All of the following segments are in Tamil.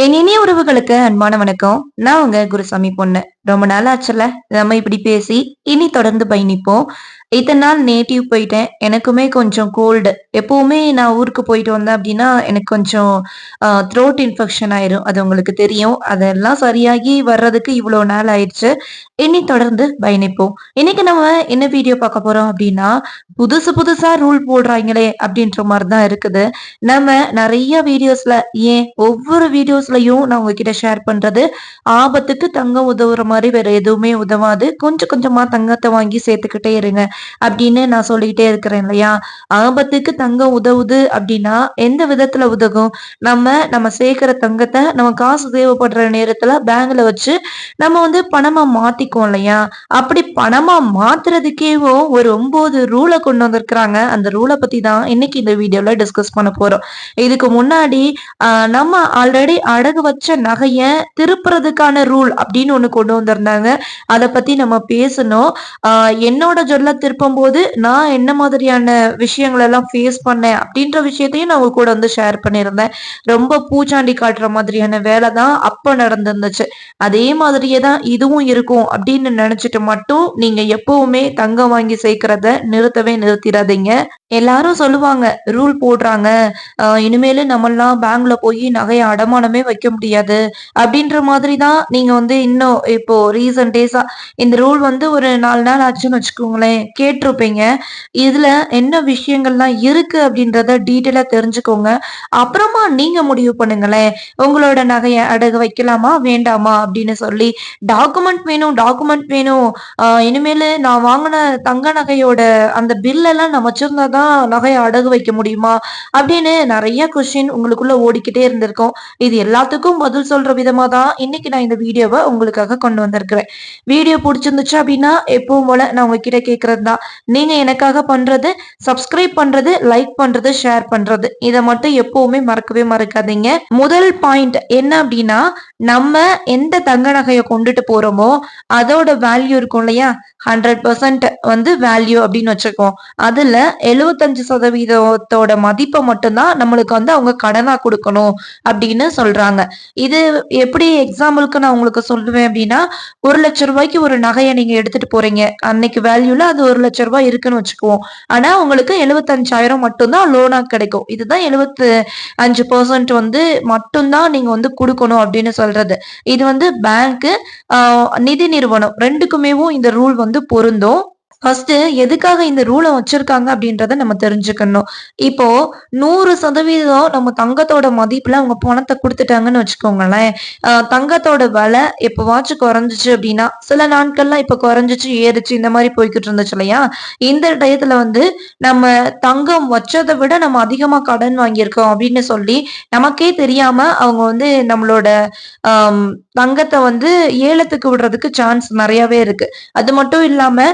என் இனிய உறவுகளுக்கு அன்பான வணக்கம். நான் உங்க குருசாமி பொண்ணு. ரொம்ப நாள் ஆச்சுல நம்ம இப்படி பேசி இனி தொடர்ந்து பயணிப்போம். இத்தனை நாள் நேட்டிவ் போயிட்டேன். எனக்குமே கொஞ்சம் கோல்டு எப்பவுமே நான் ஊருக்கு போயிட்டு வந்தேன் அப்படின்னா எனக்கு கொஞ்சம் த்ரோட் இன்ஃபெக்ஷன் ஆயிரும். அது உங்களுக்கு தெரியும். அதெல்லாம் சரியாகி வர்றதுக்கு இவ்வளோ நாள் ஆயிடுச்சு. இனி தொடர்ந்து பயணிப்போம். இன்னைக்கு நம்ம என்ன வீடியோ பார்க்க போறோம் அப்படின்னா புதுசு புதுசா ரூல் போடுறாங்களே அப்படின்ற மாதிரி தான் இருக்குது. நம்ம நிறைய வீடியோஸ்ல ஏன் ஒவ்வொரு வீடியோஸ்லயும் நான் உங்ககிட்ட ஷேர் பண்றது ஆபத்துக்கு தங்க உதவுற மாதிரி வேற எதுவுமே உதவாது. கொஞ்சம் கொஞ்சமா தங்கத்தை வாங்கி சேர்த்துக்கிட்டே இருங்க. அப்படின்னு நான் சொல்லிக்கிட்டே இருக்கிறேன் இல்லையா? ஆபத்துக்கு தங்கம் உதவுது அப்படின்னா எந்த விதத்துல உதவும்? நம்ம நம்ம சேர்க்கிற தங்கத்தை நம்ம காசு தேவைப்படுற நேரத்துல பேங்க்ல வச்சு நம்ம வந்து பணமா மாத்திக்குவோம் இல்லையா? அப்படி பணமா மாத்துறதுக்கேவும் ஒரு ஒன்பது ரூலை கொண்டு வந்திருக்கிறாங்க. அந்த ரூலை பத்தி தான் இன்னைக்கு இந்த வீடியோல டிஸ்கஸ் பண்ண போறோம். இதுக்கு முன்னாடி நம்ம ஆல்ரெடி அடகு வச்ச நகைய திருப்புறதுக்கான ரூல் அப்படின்னு ஒண்ணு கொண்டு வந்திருந்தாங்க. அதை பத்தி நம்ம பேசணும். என்னோட ஜொல்ல திருப்பும் போது நான் என்ன மாதிரியான விஷயங்கள் எல்லாம் ஃபேஸ் பண்ணேன் அப்படின்ற விஷயத்தையும் நான் கூட வந்து ஷேர் பண்ணியிருந்தேன். ரொம்ப பூச்சாண்டி காட்டுற மாதிரியான வேலை தான் அப்ப நடந்திருந்துச்சு. அதே மாதிரியே தான் இதுவும் இருக்கும் அப்படின்னு நினைச்சிட்டு மட்டும் நீங்க எப்பவுமே தங்கம் வாங்கி சேர்க்கறத நிறுத்தவே நிறுத்திடாதீங்க. எல்லாரும் சொல்லுவாங்க ரூல் போடுறாங்க. இனிமேலு நம்மெல்லாம் பேங்க்ல போய் நகைய அடமானமே வைக்க முடியாது. அப்படின்ற மாதிரி தான் நீங்க வந்து இன்னும் இப்போ ரீசன்ட் டேஸா இந்த ரூல் வந்து ஒரு நாலு நாள் ஆச்சுன்னு வச்சுக்கோங்களேன் கேட்டிருப்பீங்க. இதுல என்ன விஷயங்கள்லாம் இருக்கு அப்படின்றத டீட்டெயிலா தெரிஞ்சுக்கோங்க. அப்புறமா நீங்க முடிவு பண்ணுங்களேன் உங்களோட நகையை அடகு வைக்கலாமா வேண்டாமா அப்படின்னு சொல்லி டாக்குமெண்ட் வேணும் டாக்குமெண்ட் வேணும். இனிமேல் நான் வாங்கின தங்க நகையோட அந்த பில்லெல்லாம் நான் வச்சிருந்தா தான் நகையை அடகு வைக்க முடியுமா அப்படின்னு நிறைய கொஸ்டின் உங்களுக்குள்ள ஓடிக்கிட்டே இருந்திருக்கும். இது எல்லாத்துக்கும் பதில் சொல்ற விதமா தான் இன்னைக்கு நான் இந்த வீடியோவை உங்களுக்காக கொண்டு வந்திருக்கிறேன். வீடியோ பிடிச்சிருந்துச்சு அப்படின்னா எப்பவும் போல நான் உங்ககிட்ட கேட்கறது தான் நீங்க எனக்காக பண்றது சப்ஸ்கிரைப் பண்றது லைக் பண்றது ஷேர் பண்றது. இதை மட்டும் எப்பவுமே மறக்கவே மறக்காதீங்க. முதல் பாயிண்ட் என்ன அப்படின்னா நம்ம எந்த தங்க நகையை கொண்டுட்டு போறோமோ அதோட வேல்யூ இருக்கும் இல்லையா? ஹண்ட்ரட் பர்சன்ட் வந்து வேல்யூ அப்படின்னு வச்சுக்கோம். அதுல எழுபத்தஞ்சு சதவீதத்தோட மதிப்பை மட்டும்தான் நம்மளுக்கு வந்து அவங்க கடனா கொடுக்கணும் அப்படின்னு சொல்றாங்க. இது எப்படி எக்ஸாம்பிளுக்கு நான் உங்களுக்கு சொல்லுவேன் அப்படின்னா ஒரு லட்ச ரூபாய்க்கு ஒரு நகையை நீங்க எடுத்துட்டு போறீங்க. அன்னைக்கு வேல்யூல அது ஒரு லட்ச ரூபாய் இருக்குன்னு வச்சுக்குவோம். ஆனா உங்களுக்கு எழுபத்தஞ்சாயிரம் மட்டும்தான் லோனா கிடைக்கும். இதுதான் எழுபத்து அஞ்சு பர்சன்ட் வந்து மட்டும்தான் நீங்க வந்து கொடுக்கணும் அப்படின்னு சொல்றது. இது வந்து பேங்க் நிதி நிறுவனம் ரெண்டுக்குமேவும் இந்த ரூல் வந்து பொருந்தும். ஃபர்ஸ்ட் எதுக்காக இந்த ரூலை வச்சிருக்காங்க அப்படின்றத நம்ம தெரிஞ்சுக்கணும். இப்போ நூறு சதவீதம் நம்ம தங்கத்தோட மதிப்புல அவங்க பணத்தை கொடுத்துட்டாங்கன்னு வச்சுக்கோங்களேன். தங்கத்தோட விலை எப்போவாச்சும் குறைஞ்சிச்சு அப்படின்னா சில நாட்கள்லாம் இப்ப குறைஞ்சிச்சு ஏறிச்சு இந்த மாதிரி போய்கிட்டு இருந்துச்சு இல்லையா? இந்த டயத்துல வந்து நம்ம தங்கம் வச்சதை விட நம்ம அதிகமா கடன் வாங்கியிருக்கோம் அப்படின்னு சொல்லி நமக்கே தெரியாம அவங்க வந்து நம்மளோட தங்கத்தை வந்து ஏலத்துக்கு விடுறதுக்கு சான்ஸ் நிறையவே இருக்கு. அது மட்டும் இல்லாம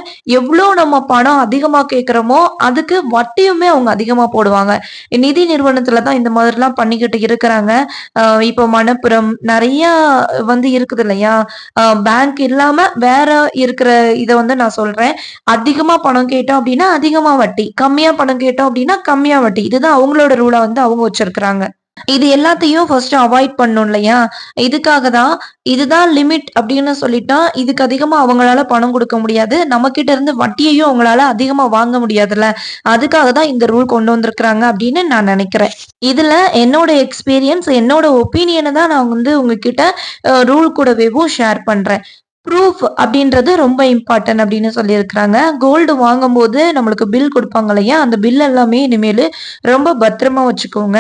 எவ்வளோ நம்ம பணம் அதிகமாக கேட்குறோமோ அதுக்கு வட்டியுமே அவங்க அதிகமாக போடுவாங்க. நிதி நிறுவனத்தில் தான் இந்த மாதிரிலாம் பண்ணிக்கிட்டு இருக்கிறாங்க. இப்போ மணப்புறம் நிறைய வந்து இருக்குது இல்லையா? பேங்க் இல்லாமல் வேற இருக்கிற இதை வந்து நான் சொல்கிறேன் அதிகமாக பணம் கேட்டோம் அப்படின்னா அதிகமாக வட்டி. கம்மியாக பணம் கேட்டோம் அப்படின்னா கம்மியாக வட்டி. இதுதான் அவங்களோட ரூலை வந்து அவங்க வச்சிருக்கிறாங்க. இது எல்லாத்தையும் ஃபர்ஸ்ட் அவாய்ட் பண்ணும் இல்லையா? இதுக்காக தான் இதுதான் லிமிட் அப்படின்னு சொல்லிட்டா இதுக்கு அதிகமா அவங்களால பணம் கொடுக்க முடியாது. நம்ம கிட்ட இருந்து வட்டியையும் அவங்களால அதிகமா வாங்க முடியாதுல்ல. அதுக்காக தான் இந்த ரூல் கொண்டு வந்திருக்கிறாங்க அப்படின்னு நான் நினைக்கிறேன். இதுல என்னோட எக்ஸ்பீரியன்ஸ் என்னோட ஒப்பீனியனை தான் நான் வந்து உங்ககிட்ட ரூல் கூடவேவும் ஷேர் பண்றேன். ப்ரூஃப் அப்படின்றது ரொம்ப இம்பார்ட்டன்ட் அப்படின்னு சொல்லியிருக்கிறாங்க. கோல்டு வாங்கும்போது நம்மளுக்கு பில் கொடுப்பாங்க இல்லையா? அந்த பில் எல்லாமே இனிமேல் ரொம்ப பத்திரமா வச்சுக்கோங்க.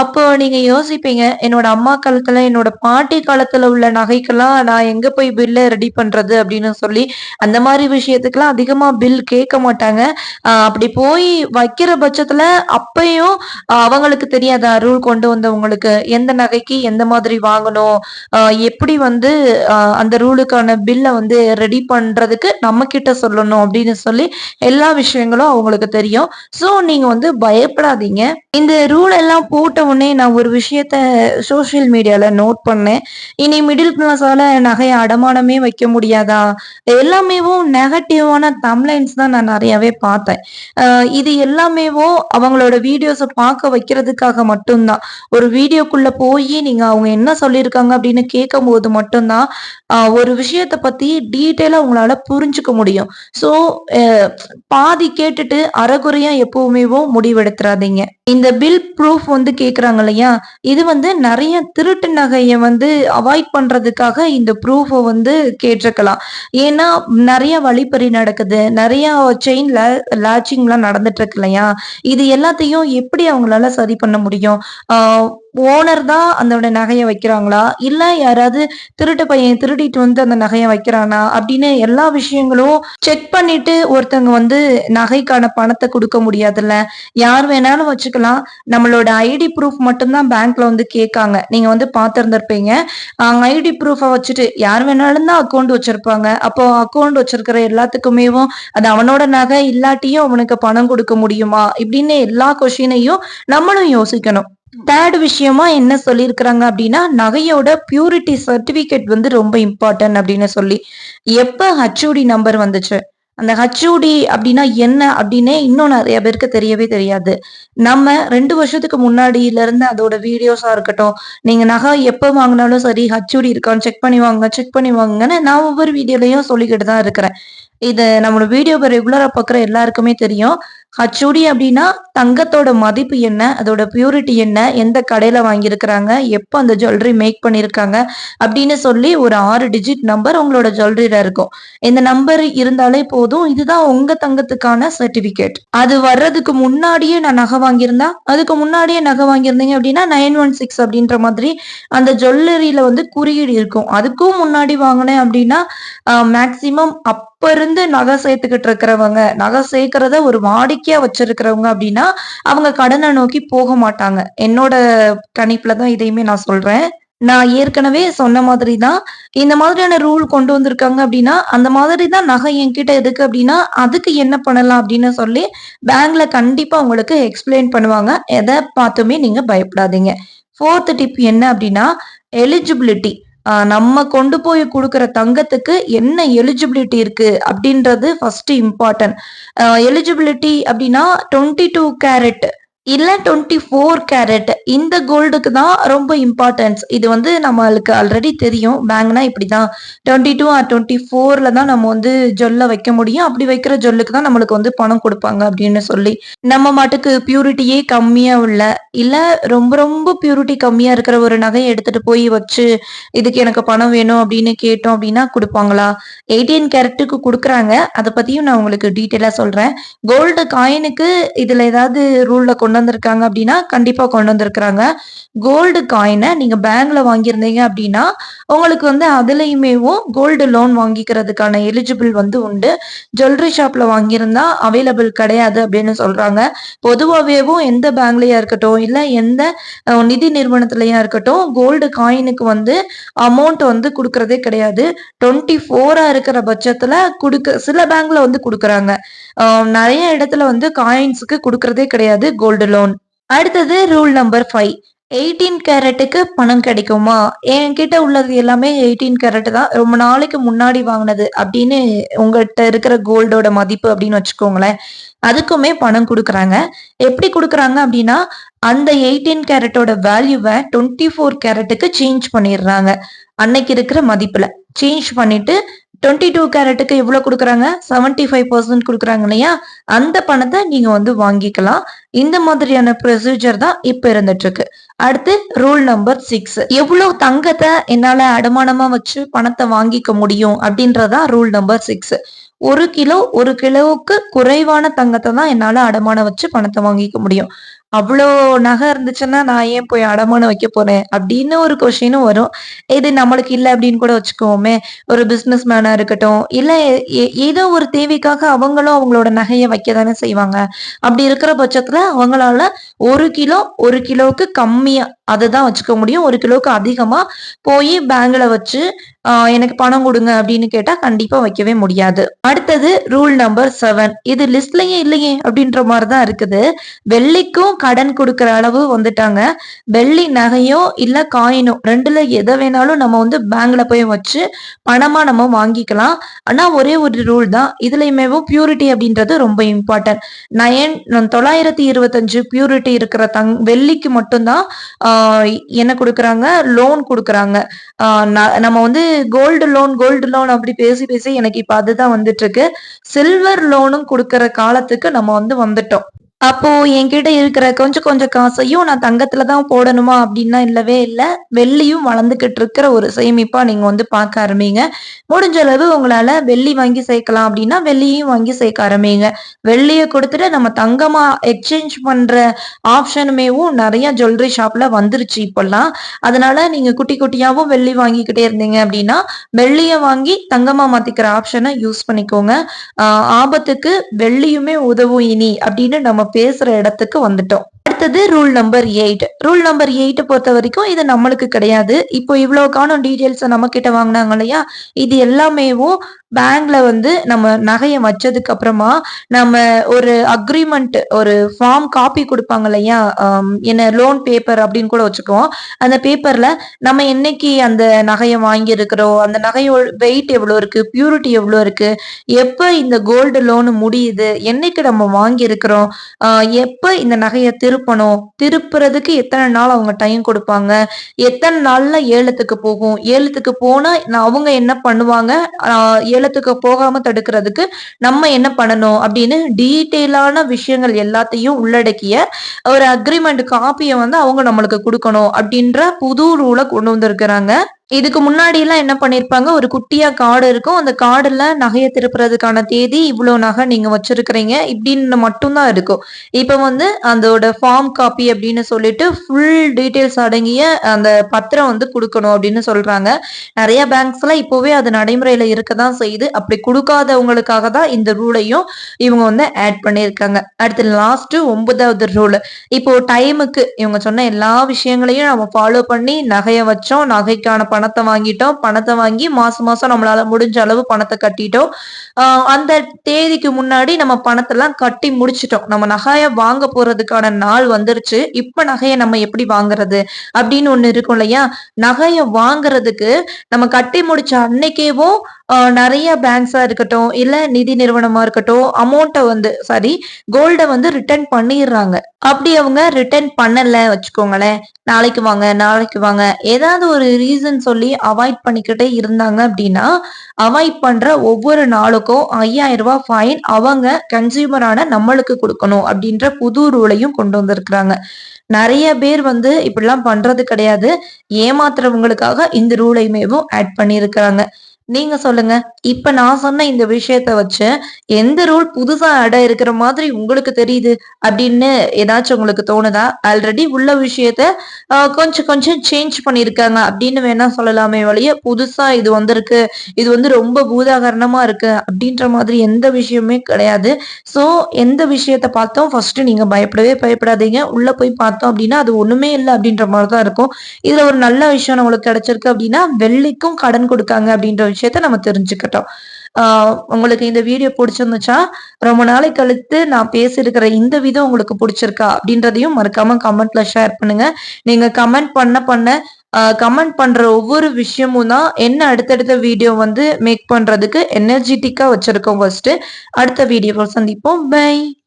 அப்போ நீங்க யோசிப்பீங்க என்னோட அம்மா காலத்துல என்னோட பாட்டி காலத்துல உள்ள நகைக்கெல்லாம் நான் எங்க போய் பில்ல ரெடி பண்றது அப்படின்னு சொல்லி அந்த மாதிரி விஷயத்துக்கெல்லாம் அதிகமா பில் கேட்க மாட்டாங்க. அப்படி போய் வைக்கிற பட்சத்துல அப்பையும் அவங்களுக்கு தெரியாத ரூல் கொண்டு வந்தவங்களுக்கு எந்த நகைக்கு எந்த மாதிரி வாங்கணும்? எப்படி வந்து அந்த ரூலுக்கான பில்லை வந்து ரெடி பண்றதுக்கு நம்ம கிட்ட சொல்லணும் அப்படின்னு சொல்லி எல்லா விஷயங்களும் அவங்களுக்கு தெரியும். ஸோ நீங்கள் வந்து பயப்படாதீங்க. இந்த ரூல் எல்லாம் போட்ட உடனே நான் ஒரு விஷயத்த சோஷியல் மீடியாவில் நோட் பண்ணேன். இனி மிடில் கிளாஸால நகையை அடமானமே வைக்க முடியாதா? எல்லாமேவும் நெகட்டிவான தம்லைன்ஸ் தான் நான் நிறையவே பார்த்தேன். இது எல்லாமேவும் அவங்களோட வீடியோஸை பார்க்க வைக்கிறதுக்காக மட்டும்தான். ஒரு வீடியோக்குள்ளே போய் நீங்கள் அவங்க என்ன சொல்லியிருக்காங்க அப்படின்னு கேட்கும் போது மட்டும்தான் ஒரு விஷயத்த பத்தி டீட்டெயிலா உங்களால புரிஞ்சுக்க முடியும். ஸோ பாதி கேட்டுட்டு அறகுறையா எப்பவுமேவும் முடிவெடுத்துறாதீங்க. இந்த பில் ப்ரூஃப் வந்து கேக்குறாங்க இல்லையா? இது வந்து நிறைய திருட்டு நகையை வந்து அவாய்ட் பண்றதுக்காக இந்த ப்ரூஃபை வந்து கேட்டிருக்கலாம். ஏன்னா நிறைய வழிப்பறி நடக்குது. நிறைய செயின்ல லாச்சிங்லாம் நடந்துட்டு இருக்கு இல்லையா? இது எல்லாத்தையும் எப்படி அவங்களால சரி பண்ண முடியும்? ஓனர் தான் அதோட நகையை வைக்கிறாங்களா? இல்ல யாராவது திருட்டு பையன் திருடிட்டு வந்து அந்த நகையை வைக்கிறானா? அப்படின்னு எல்லா விஷயங்களும் செக் பண்ணிட்டு ஒருத்தவங்க வந்து நகைக்கான பணத்தை கொடுக்க முடியாதுல்ல. யார் வேணாலும் வச்சுக்கலாம். நம்மளோட ஐடி ப்ரூஃப் மட்டும்தான் பேங்க்ல வந்து கேட்காங்க. நீங்க வந்து பார்த்திருந்திருப்பீங்க. ஐடி ப்ரூஃபை வச்சுட்டு யார் வேணாலும் தான் அக்கௌண்ட் வச்சிருப்பாங்க. அப்போ அக்கௌண்ட் வச்சிருக்கிற எல்லாத்துக்குமேவும் அது அவனோட நகை இல்லாட்டியும் அவனுக்கு பணம் கொடுக்க முடியுமா? இப்படின்னு எல்லா கொஷினையும் நம்மளும் யோசிக்கணும். தேர்ட் விஷயமா என்ன சொல்லியிருக்கிறாங்க அப்படின்னா நகையோட பியூரிட்டி சர்டிபிகேட் வந்து ரொம்ப இம்பார்ட்டன்ட் அப்படின்னு சொல்லி. எப்ப ஹச்ஓடி நம்பர் வந்துச்சு? அந்த ஹச்ஓடி அப்படின்னா என்ன அப்படின்னே இன்னும் நிறைய பேருக்கு தெரியவே தெரியாது. நம்ம ரெண்டு வருஷத்துக்கு முன்னாடியில இருந்து அதோட வீடியோஸா இருக்கட்டும் நீங்க நகை எப்போ வாங்கினாலும் சரி ஹச்ஓடி இருக்கான்னு செக் பண்ணி வாங்க செக் பண்ணி வாங்குங்கன்னு நான் ஒவ்வொரு வீடியோலயும் சொல்லிக்கிட்டு தான் இருக்கிறேன். இது நம்மளோட வீடியோவை ரெகுலரா பார்க்குற எல்லாருக்குமே தெரியும். அச்சுடி அப்படின்னா தங்கத்தோட மதிப்பு என்ன அதோட பியூரிட்டி என்ன எந்த கடையில வாங்கியிருக்கிறாங்க எப்போ அந்த ஜுவல்லரி மேக் பண்ணியிருக்காங்க அப்படின்னு சொல்லி ஒரு ஆறு டிஜிட் நம்பர் உங்களோட ஜுவல்லரியில இருக்கும். இந்த நம்பர் இருந்தாலே போதும். இதுதான் உங்க தங்கத்துக்கான சர்டிபிகேட் அது வர்றதுக்கு முன்னாடியே நான் நகை வாங்கியிருந்தா அதுக்கு முன்னாடியே நகை வாங்கியிருந்தீங்க அப்படின்னா நைன் ஒன் சிக்ஸ் அப்படின்ற மாதிரி அந்த ஜுவல்லரியில வந்து குறியீடு இருக்கும். அதுக்கும் முன்னாடி வாங்கினேன் அப்படின்னா மேக்சிமம் அப்ப இருந்து நகை சேர்த்துக்கிட்டு இருக்கிறவங்க நகை சேர்க்கறத ஒரு வாடிக்கையா வச்சிருக்கிறவங்க அப்படின்னா அவங்க கடனை நோக்கி போக மாட்டாங்க. என்னோட கணிப்புல தான் இதையுமே நான் சொல்றேன். நான் ஏற்கனவே சொன்ன மாதிரி தான் இந்த மாதிரியான ரூல் கொண்டு வந்திருக்காங்க அப்படின்னா அந்த மாதிரி தான் நகை என்கிட்ட இருக்கு அப்படின்னா அதுக்கு என்ன பண்ணலாம் அப்படின்னு சொல்லி பேங்க்ல கண்டிப்பா உங்களுக்கு எக்ஸ்பிளைன் பண்ணுவாங்க. எதை பார்த்துமே நீங்க பயப்படாதீங்க. ஃபோர்த் டிப் என்ன அப்படின்னா எலிஜிபிலிட்டி நம்ம கொண்டு போய் கொடுக்குற தங்கத்துக்கு என்ன எலிஜிபிலிட்டி இருக்கு அப்படின்றது ஃபர்ஸ்ட் இம்பார்ட்டன்ட் எலிஜிபிலிட்டி அப்படின்னா டுவெண்ட்டி டூ கேரட் இல்ல டுவெண்ட்டி ஃபோர் கேரட் இந்த கோல்டுக்கு தான் ரொம்ப இம்பார்ட்டன்ஸ் இது வந்து நம்மளுக்கு ஆல்ரெடி தெரியும். பேங்க்னா இப்படிதான். டுவெண்ட்டி டூ ஆர் டுவெண்ட்டி ஃபோர்ல தான் நம்ம வந்து ஜொல்ல வைக்க முடியும். அப்படி வைக்கிற ஜொல்லுக்கு தான் நம்மளுக்கு வந்து பணம் கொடுப்பாங்க அப்படின்னு சொல்லி. நம்ம மாட்டுக்கு பியூரிட்டியே கம்மியா உள்ள இல்ல ரொம்ப ரொம்ப பியூரிட்டி கம்மியா இருக்கிற ஒரு நகையை எடுத்துட்டு போய் வச்சு இதுக்கு எனக்கு பணம் வேணும் அப்படின்னு கேட்டோம் அப்படின்னா கொடுப்பாங்களா? எயிட்டீன் கேரட்டுக்கு கொடுக்குறாங்க. அதை பத்தியும் நான் உங்களுக்கு டீட்டெயிலா சொல்றேன். கோல்டு காயினுக்கு இதுல ஏதாவது ரூல்ல கொண்டு கொண்டு வந்திருக்காங்க அப்படின்னா கண்டிப்பா கொண்டு வந்திருக்கிறாங்க கோல்டு காயினை நீங்க பேங்க்ல வாங்கியிருந்தீங்க அப்படின்னா உங்களுக்கு வந்து அதுலயுமேவும் கோல்டு லோன் வாங்கிக்கிறதுக்கான எலிஜிபிள் வந்து உண்டு. ஜுவல்லரி ஷாப்ல வாங்கியிருந்தா அவைலபிள் கிடையாது அப்படின்னு சொல்றாங்க. பொதுவாகவேவும் எந்த பேங்க்லயா இருக்கட்டும் இல்ல எந்த நிதி நிறுவனத்திலயா இருக்கட்டும் கோல்டு காயினுக்கு வந்து அமௌண்ட் வந்து கொடுக்கறதே கிடையாது. டுவெண்ட்டி ஃபோரா இருக்கிற பட்சத்துல கொடுக்க சில பேங்க்ல வந்து கொடுக்குறாங்க. நிறைய இடத்துல வந்து காயின்ஸுக்கு கொடுக்கறதே கிடையாது கோல்டு லோன் அடுத்தது ரூல் நம்பர் ஃபைவ் எயிட்டீன் கேரட்டுக்கு பணம் கிடைக்குமா? என்கிட்ட உள்ளது எல்லாமே எயிட்டீன் கேரட் தான். ரொம்ப நாளைக்கு முன்னாடி வாங்கினது அப்படின்னு உங்கள்கிட்ட இருக்கிற கோல்டோட மதிப்பு அப்படின்னு வச்சுக்கோங்களேன். அதுக்குமே பணம் கொடுக்குறாங்க. எப்படி கொடுக்குறாங்க அப்படின்னா அந்த எயிட்டீன் கேரட்டோட வேல்யூவை டுவெண்ட்டி ஃபோர் கேரட்டுக்கு சேஞ்ச் பண்ணிடுறாங்க. அன்னைக்கு இருக்கிற மதிப்புல. சேஞ்ச் பண்ணிட்டு டுவெண்ட்டி டூ கேரட்டுக்கு எவ்வளோ கொடுக்குறாங்க? செவன்டி ஃபைவ் பர்சன்ட் கொடுக்குறாங்க இல்லையா? அந்த பணத்தை நீங்கள் வந்து வாங்கிக்கலாம். இந்த மாதிரியான ப்ரொசீஜர் தான் இப்போ இருந்துட்டு இருக்கு அடுத்து ரூல் நம்பர் சிக்ஸ் எவ்வளோ தங்கத்தை என்னால் அடமானமாக வச்சு பணத்தை வாங்கிக்க முடியும் அப்படின்றதான் ரூல் நம்பர் சிக்ஸ் ஒரு கிலோ ஒரு கிலோவுக்கு குறைவான தங்கத்தை தான் என்னால் அடமானம் வச்சு பணத்தை வாங்கிக்க முடியும். அவ்வளோ நகை இருந்துச்சுன்னா நான் ஏன் போய் அடமானம் வைக்க போறேன்? அப்படின்னு ஒரு கொஷினும் வரும். இது நம்மளுக்கு இல்லை அப்படின்னு கூட வச்சுக்கோமே. ஒரு பிஸ்னஸ் மேனா இருக்கட்டும் இல்லை ஏ- ஏதோ ஒரு தேவைக்காக அவங்களும் அவங்களோட நகையை வைக்க தானே செய்வாங்க. அப்படி இருக்கிற பட்சத்துல அவங்களால ஒரு கிலோ ஒரு கிலோவுக்கு கம்மியா அதுதான் வச்சுக்க முடியும். ஒரு கிலோக்கு அதிகமா போய் பேங்க்ல வச்சு எனக்கு பணம் கொடுங்க அப்படின்னு கேட்டா கண்டிப்பா வைக்கவே முடியாது. அடுத்தது ரூல் நம்பர் செவன் இது லிஸ்ட்லயே இல்லையே அப்படின்ற மாதிரிதான் இருக்குது. வெள்ளிக்கும் கடன் கொடுக்கற அளவு வந்துட்டாங்க. வெள்ளி நகையோ இல்ல காயினோ ரெண்டுல எதை வேணாலும் நம்ம வந்து பேங்க்ல போய் வச்சு பணமா நம்ம வாங்கிக்கலாம். ஆனா ஒரே ஒரு ரூல் தான். இதுலயுமேவும் பியூரிட்டி அப்படின்றது ரொம்ப இம்பார்ட்டன்ட் நயன் தொள்ளாயிரத்தி இருபத்தஞ்சு பியூரிட்டி இருக்கிற தங் வெள்ளிக்கு மட்டும்தான் என்ன கொடுக்குறாங்க? லோன் கொடுக்குறாங்க. ந- நம்ம வந்து கோல்டு லோன் கோல்டு லோன் அப்படி பேசி பேசி எனக்கு இப்ப அதுதான் வந்துட்டு இருக்கு. சில்வர் லோனும் கொடுக்கற காலத்துக்கு நம்ம வந்து வந்துட்டோம். அப்போ என்கிட்ட இருக்கிற கொஞ்சம் கொஞ்சம் காசையும் நான் தங்கத்துல தான் போடணுமா அப்படின்னா இல்லவே இல்லை. வெள்ளியும் வளர்ந்துகிட்டு இருக்கிற ஒரு சேமிப்பா நீங்க வந்து பார்க்க ஆரம்பிங்க. முடிஞ்ச அளவு உங்களால வெள்ளி வாங்கி சேர்க்கலாம் அப்படின்னா வெள்ளியும் வாங்கி சேர்க்க ஆரம்பிங்க. வெள்ளியை கொடுத்துட்டு நம்ம தங்கமா எக்ஸ்சேஞ்ச் பண்ற ஆப்ஷனுமேவும் நிறைய ஜுவல்லரி ஷாப்ல வந்துருச்சு இப்பெல்லாம். அதனால நீங்க குட்டி குட்டியாவும் வெள்ளி வாங்கிக்கிட்டே இருந்தீங்க அப்படின்னா வெள்ளியை வாங்கி தங்கமா மாத்திக்கிற ஆப்ஷனை யூஸ் பண்ணிக்கோங்க. ஆபத்துக்கு வெள்ளியுமே உதவும் இனி அப்படின்னு நம்ம பேசுற இடத்துக்கு வந்துட்டோம். அடுத்தது rule number eight rule number eight பொறுத்த வரைக்கும் இது நம்மளுக்கு கிடையாது. இப்போ இவ்வளவு காணும் டீடைல்ஸ் நம்ம கிட்ட வாங்கினாங்க இல்லையா? இது எல்லாமேவும் பேங்க்ல வந்து நம்ம நகையை வச்சதுக்கு அப்புறமா நம்ம ஒரு அக்ரிமெண்ட் ஒரு ஃபார்ம் காப்பி கொடுப்பாங்க இல்லையா? என்ன லோன் பேப்பர் அப்படின்னு கூட வச்சுக்குவோம். அந்த பேப்பர்ல நம்ம என்னைக்கு அந்த நகையை வாங்கியிருக்கிறோம்? அந்த நகையோட வெயிட் எவ்வளோ இருக்கு? பியூரிட்டி எவ்வளோ இருக்கு? எப்போ இந்த கோல்டு லோன் முடியுது? என்னைக்கு நம்ம வாங்கியிருக்கிறோம்? எப்போ இந்த நகையை திருப்பணும் திருப்புறதுக்கு எத்தனை நாள் அவங்க டைம் கொடுப்பாங்க? எத்தனை நாள்ல ஏலத்துக்கு போகும்? ஏலத்துக்கு போனா நான் அவங்க என்ன பண்ணுவாங்க? ஏலத்துக்கு போகாம தடுக்கிறதுக்கு நம்ம என்ன பண்ணணும்? அப்படின்னு டீட்டெயிலான விஷயங்கள் எல்லாத்தையும் உள்ளடக்கிய ஒரு அக்ரிமெண்ட் காப்பியை வந்து அவங்க நம்மளுக்கு கொடுக்கணும் அப்படின்ற புது ரூலை கொண்டு வந்திருக்கிறாங்க. இதுக்கு முன்னாடி எல்லாம் என்ன பண்ணிருப்பாங்க? ஒரு குட்டியா கார்டு இருக்கும். அந்த கார்டுல நகையை திருப்புறதுக்கான தேதி இவ்வளவு நகை நீங்க வச்சிருக்கிறீங்க. இப்படின்னு மட்டும்தான் இருக்கும். இப்ப வந்து அதோட ஃபார்ம் காப்பி அப்படின்னு சொல்லிட்டு ஃபுல் டீடைல்ஸ் அடங்கிய அந்த பத்திரம் வந்து கொடுக்கணும் அப்படின்னு சொல்றாங்க. நிறைய பேங்க்ஸ்ல இப்போவே அது நடைமுறையில இருக்கதான் செய்யுது. அப்படி கொடுக்காதவங்களுக்காக தான் இந்த ரூலையும் இவங்க வந்து ஆட் பண்ணியிருக்காங்க. அடுத்து லாஸ்ட் ஒன்பதாவது ரூல் இப்போ டைமுக்கு இவங்க சொன்ன எல்லா விஷயங்களையும் நம்ம ஃபாலோ பண்ணி நகையை வச்சோம். நகைக்கான பணத்தை வாங்கிட்டோம். பணத்தை வாங்கி மாசம் மாசம் நம்மளால முடிஞ்ச அளவு பணத்தை கட்டிட்டோம். ஆஹ் அந்த தேதிக்கு முன்னாடி நம்ம பணத்தெல்லாம் கட்டி முடிச்சிட்டோம். நம்ம நகையை வாங்க போறதுக்கான நாள் வந்துருச்சு. இப்ப நகையை நம்ம எப்படி வாங்குறது அப்படின்னு ஒண்ணு இருக்கும் இல்லையா? நகையை வாங்குறதுக்கு நம்ம கட்டி முடிச்ச அன்னைக்கேவும் நிறைய பேங்க்ஸா இருக்கட்டும் இல்ல நிதி நிறுவனமா இருக்கட்டும் அமௌண்ட்டை வந்து சாரி கோல்டை வந்து ரிட்டர்ன் பண்ணிடுறாங்க. அப்படி அவங்க ரிட்டர்ன் பண்ணல வச்சுக்கோங்களேன். நாளைக்கு வாங்க நாளைக்கு வாங்க. ஏதாவது ஒரு ரீசன் சொல்லி அவாய்ட் பண்ணிக்கிட்டே இருந்தாங்க அப்படின்னா அவாய்ட் பண்ற ஒவ்வொரு நாளுக்கும் ஐயாயிரம் ரூபாய் ஃபைன் அவங்க கன்சியூமரான நம்மளுக்கு கொடுக்கணும் அப்படின்ற புது ரூலையும் கொண்டு வந்திருக்கிறாங்க. நிறைய பேர் வந்து இப்படிலாம் பண்றது கிடையாது. ஏமாத்துறவங்களுக்காக இந்த ரூலையுமேவும் ஆட் பண்ணியிருக்கிறாங்க. நீங்க சொல்லுங்க. இப்ப நான் சொன்ன இந்த விஷயத்த வச்சு எந்த ரூல் புதுசா அடை இருக்கிற மாதிரி உங்களுக்கு தெரியுது அப்படின்னு ஏதாச்சும் உங்களுக்கு தோணுதா? ஆல்ரெடி உள்ள விஷயத்த கொஞ்சம் கொஞ்சம் சேஞ்ச் பண்ணிருக்காங்க அப்படின்னு வேணா சொல்லலாமே வழிய. புதுசா இது வந்திருக்கு. இது வந்து ரொம்ப பூதாகரணமா இருக்கு அப்படின்ற மாதிரி எந்த விஷயமே கிடையாது. சோ எந்த விஷயத்த பார்த்தோம்? ஃபர்ஸ்ட் நீங்க பயப்படவே பயப்படாதீங்க. உள்ள போய் பார்த்தோம் அப்படின்னா அது ஒண்ணுமே இல்லை அப்படின்ற மாதிரி தான் இருக்கும். இதுல ஒரு நல்ல விஷயம் நம்மளுக்கு கிடைச்சிருக்கு அப்படின்னா வெள்ளிக்கும் கடன் கொடுக்காங்க அப்படின்ற விஷயத்த நம்ம தெரிஞ்சுக்கிட்டோம். ஆஹ் உங்களுக்கு இந்த வீடியோ பிடிச்சிருந்துச்சா ரொம்ப நாளை கழித்து நான் பேசியிருக்கிற இந்த விதம் உங்களுக்கு பிடிச்சிருக்கா அப்படின்றதையும் மறக்காம கமெண்ட்ல ஷேர் பண்ணுங்க. நீங்க கமெண்ட் பண்ண பண்ண கமெண்ட் பண்ற ஒவ்வொரு விஷயமும் தான் என்ன அடுத்தடுத்த வீடியோ வந்து மேக் பண்றதுக்கு எனர்ஜெட்டிக்கா வச்சிருக்கோம் ஃபர்ஸ்ட் அடுத்த வீடியோவில் சந்திப்போம். பை